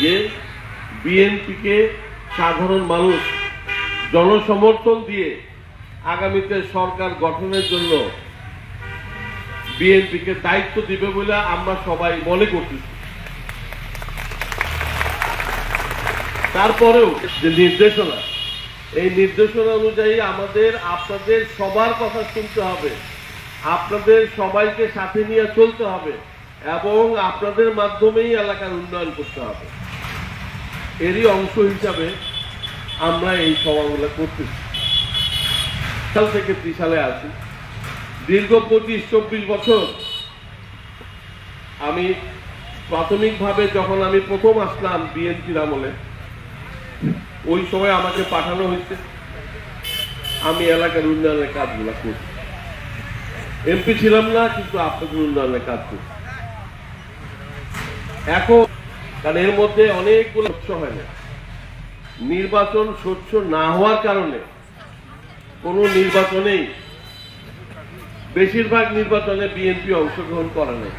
যে বিএনপিকে সাধারণ মানুষ জনসমর্থন দিয়ে আগামীতে সরকার গঠনের জন্য বিএনপিকে দায়িত্ব দিবে বলে আমরা সবাই মনে করতেছি। তারপরেও যে নির্দেশনা, এই নির্দেশনা অনুযায়ী আমাদের, আপনাদের সবার কথা শুনতে হবে। আপনাদের সবাইকে সাথে নিয়ে চলতে হবে এবং আপনাদের মাধ্যমেই এলাকার উন্নয়ন করতে হবে। এরই অংশ হিসাবে আমরা এই সভাগুলো করতেছি। সাল থেকে ত্রিশালে আছি। দীর্ঘ পঁচিশ, চব্বিশ বছর আমি প্রাথমিকভাবে যখন আমি প্রথম আসলাম বিএনপির আমলে ওই সময় আমাকে পাঠানো হয়েছে। আমি এলাকার উন্নয়নের কাজগুলো করছি। এমপি ছিলাম না, কিন্তু আপনাদের উন্নয়নের কাজ করছি। এখন কারণ এর মধ্যে অনেকগুলো স্বচ্ছ হয় না। নির্বাচন স্বচ্ছ না হওয়ার কারণে কোনো নির্বাচনেই বেশিরভাগ নির্বাচনে বিএনপি অংশগ্রহণ করে নাই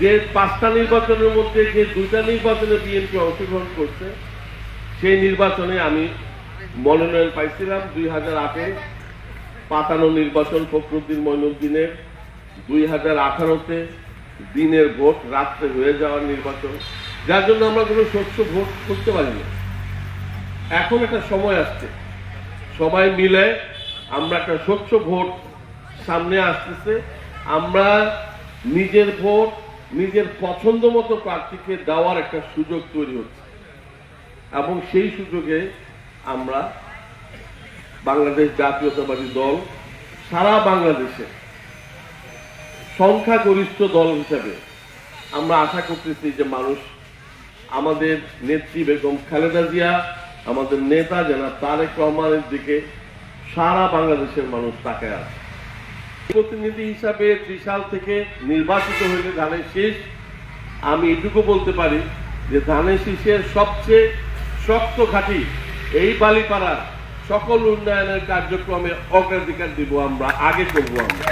যে পাঁচটা নির্বাচনের মধ্যে যে দুইটা নির্বাচনে বিএনপি অংশগ্রহণ করছে সেই নির্বাচনে আমি মনোনয়ন পাইছিলাম দুই হাজার আটে। পাতানো নির্বাচন ফখরুদ্দিন মইনুদ্দিনের দুই হাজার আঠারোতে দিনের ভোট রাত্রে হয়ে যাওয়ার নির্বাচন। যার জন্য আমরা কোনো স্বচ্ছ ভোট করতে পারিনি। এখন একটা সময় আসছে। সবাই মিলে আমরা একটা স্বচ্ছ ভোট সামনে আসতেছে। আমরা নিজের ভোট, নিজের পছন্দ মতো প্রার্থীকে দেওয়ার একটা সুযোগ তৈরি হচ্ছে। এবং সেই সুযোগে আমরা বাংলাদেশ জাতীয়তাবাদী দল সারা বাংলাদেশে সংখ্যাগরিষ্ঠ দল হিসেবে আমরা আশা করতেছি যে মানুষ আমাদের নেত্রী বেগম খালেদা জিয়া, আমাদের নেতা জেনা তারেক রহমানের দিকে সারা বাংলাদেশের মানুষ তাকায় আছে। প্রতিনিধি হিসাবে ত্রিশাল থেকে নির্বাচিত হইলে ধানের শীষ, আমি এটুকু বলতে পারি যে ধানের শীষের সবচেয়ে শক্ত ঘাঁটি এই বালিপাড়ার সকল উন্নয়নের কার্যক্রমে অগ্রাধিকার দিব আমরা আগে করব আমরা।